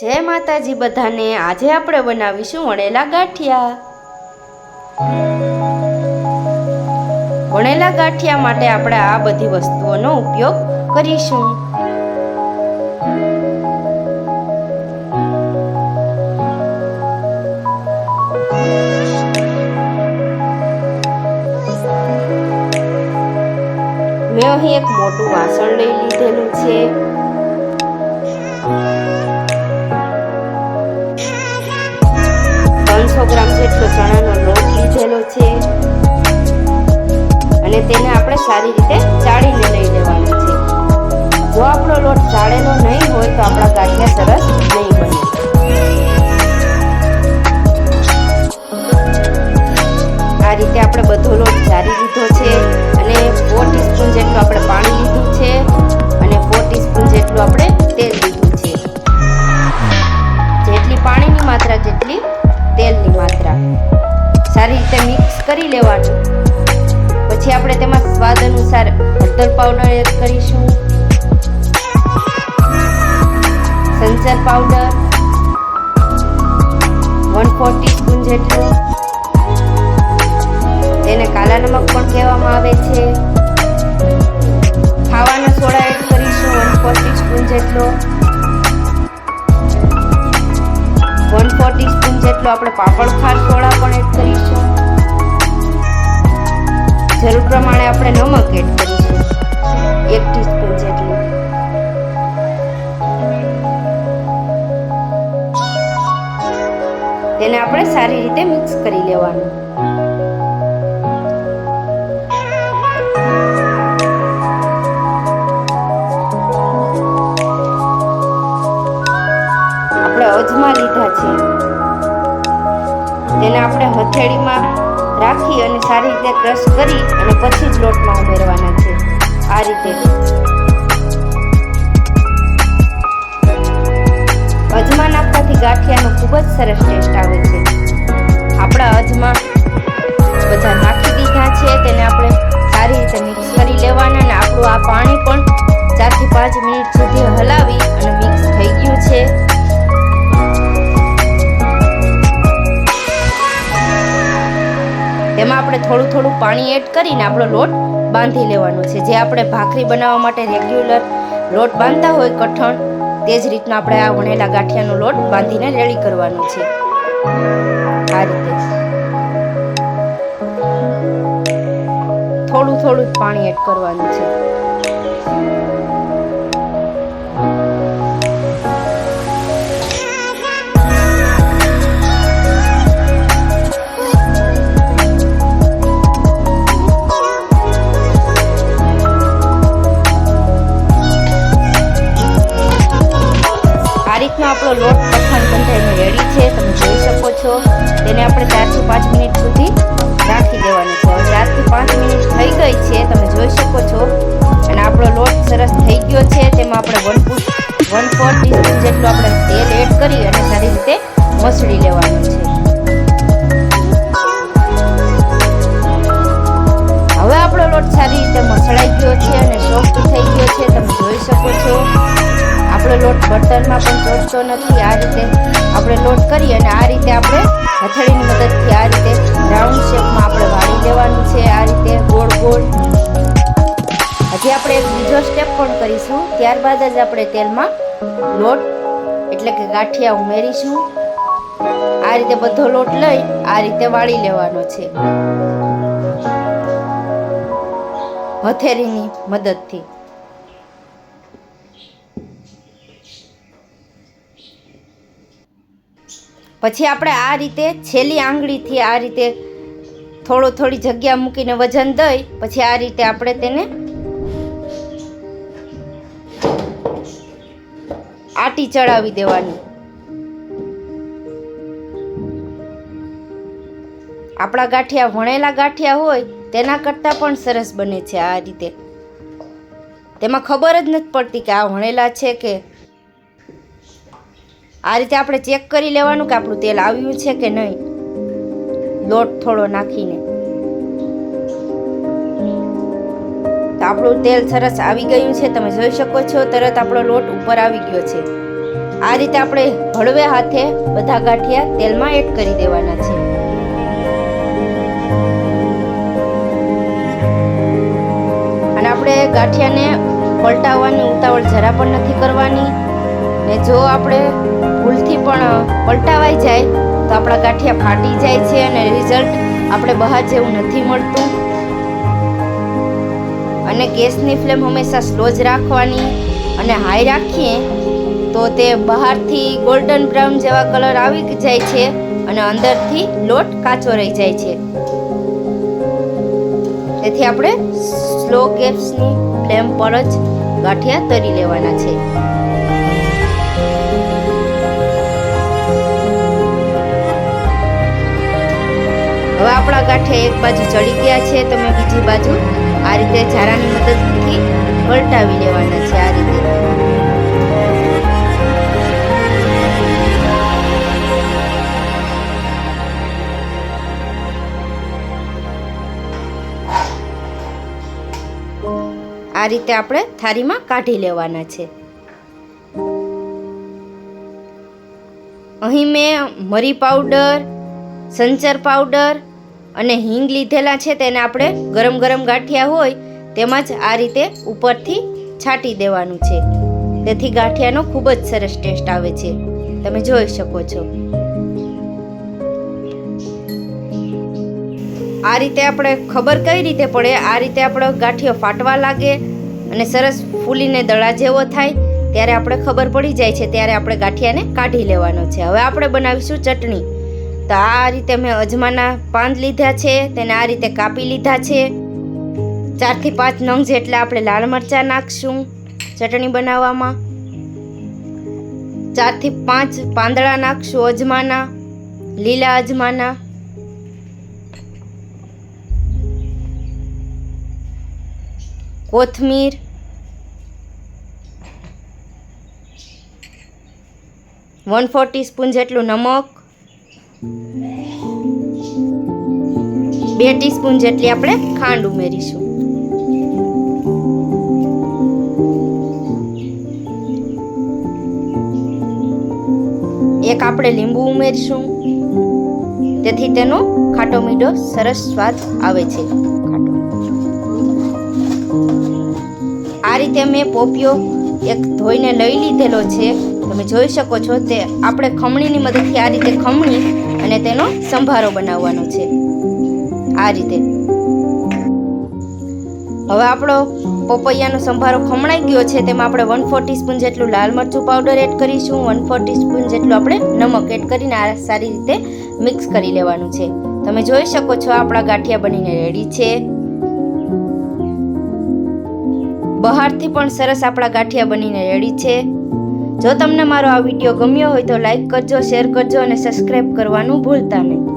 જય માતાજી બધાને. આજે આપણે બનાવીશું વણેલા ગાંઠિયા. વણેલા ગાંઠિયા માટે આપણે આ બધી વસ્તુઓનો ઉપયોગ કરીશું. મેં અહીં એક મોટું વાસણ લઈ લીધેલું છે. ત્રણસો ગ્રામ જેટલો ચણાનો લોટ લીધેલો છે. અને તેને આપણે સારી રીતે ચાળીને લઈ લેવાનો છે. જો આપણો લોટ ચાળેલો નહીં હોય તો આપણા ગાંઠિયા સરસ નહીં બને. સારી રીતે મિક્સ કરી લેવાનું. પછી આપણે તેમાં સ્વાદ અનુસાર હળદર પાવડર એડ કરીશું. સંચર પાવડર વન ફોર ટીસ્પૂન જેટલું. તેને કાલા નમક પણ કહેવામાં આવે છે. ખાવાનો સોડા એડ કરીશું વન ફોર ટીસ્પૂન જેટલો. વન ફોર ટીસ્પૂન જેટલો આપણે પાપડ ખાર સોડા પણ એડ કરીશું. જરૂર પ્રમાણે આપણે નમક એડ કરીશું. એક ટીસ્પૂન જેટલું. તેને આપણે સારી રીતે મિક્સ કરી લેવાનું. કરી અને પછી જ લોટમાં ઉમેરવાના છે. આ રીતે. અજમા નાખવાથી ગાંઠિયાનો ખૂબ જ સરસ ટેસ્ટ આવે છે. આપણા અજમા બધા નાખી દીધા છે, તેને આપણે થોડું પાણી એડ કરીને આપણો લોટ બાંધી લેવાનો છે. જે આપણે ભાખરી બનાવવા માટે રેગ્યુલર લોટ બાંધતા હોય કઠણ, તે જ રીતના આપણે આ વણેલા ગાંઠિયાનો લોટ બાંધીને રેડી કરવાનો છે. આ રીતે. થોડું થોડું પાણી એડ કરવાનું છે. આપણો લોટ કઠણ બંધાઈને રેડી છે, તમે જોઈ શકો છો. તેને આપણે ચારથી પાંચ મિનિટ સુધી રાખી દેવાનું છે. ચારથી પાંચ મિનિટ થઈ ગઈ છે, તમે જોઈ શકો છો. અને આપણો લોટ સરસ થઈ ગયો છે, તેમાં આપણે વન વન ફોર ટીસ્પૂન જેટલું આપણે તેલ એડ કરી આપણો લોટ બટરમાં પણ ચોટતો નથી. આ રીતે આપણે લોટ કરી અને આ રીતે આપણે હથેળીની મદદથી આ રીતે રાઉન્ડ શેપમાં આપણે વાળી લેવાનું છે. આ રીતે ગોળ ગોળ. હજી આપણે એક બીજો સ્ટેપ પણ કરીશું. ત્યારબાદ જ આપણે તેલમાં લોટ એટલે કે ગાંઠિયા ઉમેરીશું. આ રીતે બધો લોટ લઈ આ રીતે વાળી લેવાનો છે. હથેળીની મદદથી. પછી આપણે આ રીતે છેલ્લી આંગળીથી આ રીતે થોડો થોડી જગ્યા મૂકીને વજન દઈ, પછી આ રીતે આપણે તેને આટી ચડાવી દેવાની. આપણા ગાંઠિયા વણેલા ગાંઠિયા હોય, તેના કરતાં પણ સરસ બને છે આ રીતે. તેમાં ખબર જ નથી પડતી કે આ વણેલા છે કે આ રીતે આપણે ચેક કરી લેવાનું કે આપણું તેલ આવ્યું છે કે નહીં. લોટ થોડો નાખીને. તો આપણું તેલ સરસ આવી ગયું છે. તમે જોઈ શકો છો, તરત આપણો લોટ ઉપર આવી ગયો છે. આ રીતે આપણે હળવે હાથે બધા ગાંઠિયા તેલમાં એડ કરી દેવાના છે. અને આપણે ગાંઠિયાને પલટાવવાની ઉતાવળ જરા પણ નથી કરવાની. ને જો આપણે ભૂલથી પણ પલટાવાઈ જાય, તો આપણા ગાંઠિયા ફાટી જાય છે અને રિઝલ્ટ આપણે બહાર જેવું નથી મળતું. અને ગેસની ફ્લેમ હંમેશા સ્લો જ રાખવાની અને હાઈ રાખીએ, તો તે બહારથી ગોલ્ડન બ્રાઉન જેવા કલર આવી જાય છે અને અંદરથી લોટ કાચો રહી જાય છે. તેથી આપણે સ્લો ગેસની ફ્લેમ પર જ ગાંઠિયા તરી લેવાના છે. હવે આપણા કાંઠે એક બાજુ ચડી ગયા છે તમે બીજી બાજુ આ રીતે ઝારાની મદદથી પલટાવી લેવાના છે આ રીતે. આ રીતે આપણે થાળીમાં કાઢી લેવાના છે. અહીં મેં મરી પાવડર સંચર પાવડર અને હિંગ લીધેલા છે તેને આપણે ગરમ ગરમ ગાંઠિયા હોય તેમાં જ આ રીતે ઉપરથી છાંટી દેવાનું છે. તેથી ગાંઠિયાનો ખૂબ જ સરસ ટેસ્ટ આવે છે. તમે જોઈ શકો છો. આ રીતે આપણે ખબર કઈ રીતે પડે? આ રીતે આપણો ગાંઠિયો ફાટવા લાગે અને સરસ ફૂલીને દડા જેવો થાય ત્યારે આપણે ખબર પડી જાય છે. ત્યારે આપણે ગાંઠિયાને કાઢી લેવાનો છે. હવે આપણે બનાવીશું ચટણી. તો આ રીતે મેં અજમાના પાન લીધા છે, તેને આ રીતે કાપી લીધા છે. ચારથી પાંચ નંગ જેટલા આપણે લાલ મરચાં નાખશું ચટણી બનાવવામાં. ચારથી પાંચ પાંદડા નાખશું અજમાના, લીલા અજમાના. કોથમીર. વન ફોર ટીસ્પૂન જેટલું નમક. બે ટીસ્પૂન જેટલી આપણે ખાંડ ઉમેરીશું. એક આપણે લીંબુ ઉમેરીશું. તેથી તેનો ખાટો મીઠો સરસ સ્વાદ આવે છે. આ રીતે મેં પોપિયો એક ધોઈને લઈ લીધેલો છે. તમે જોઈ શકો છો તે આપણે ખમણીની મદદથી આ રીતે ખમણી અને તેનો સંભારો બનાવવાનો છે. આ રીતે. હવે આપણો પોપૈયાનો સંભારો ખમણાઈ ગયો છે, તેમાં આપણે વન ફોર ટીસ્પૂન જેટલું લાલ મરચું પાવડર એડ કરીશું વન ફોર ટીસ્પૂન જેટલું આપણે નમક એડ કરીને આ સારી રીતે મિક્સ કરી લેવાનું છે. તમે જોઈ શકો છો આપણા ગાંઠિયા બનીને રેડી છે. બહારથી પણ સરસ આપણા ગાંઠિયા બનીને રેડી છે. જો તમને મારો આ વીડિયો ગમ્યો હોય તો લાઈક કરજો, શેર કરજો અને સબસ્ક્રાઈબ કરવાનું ભૂલતા નહીં.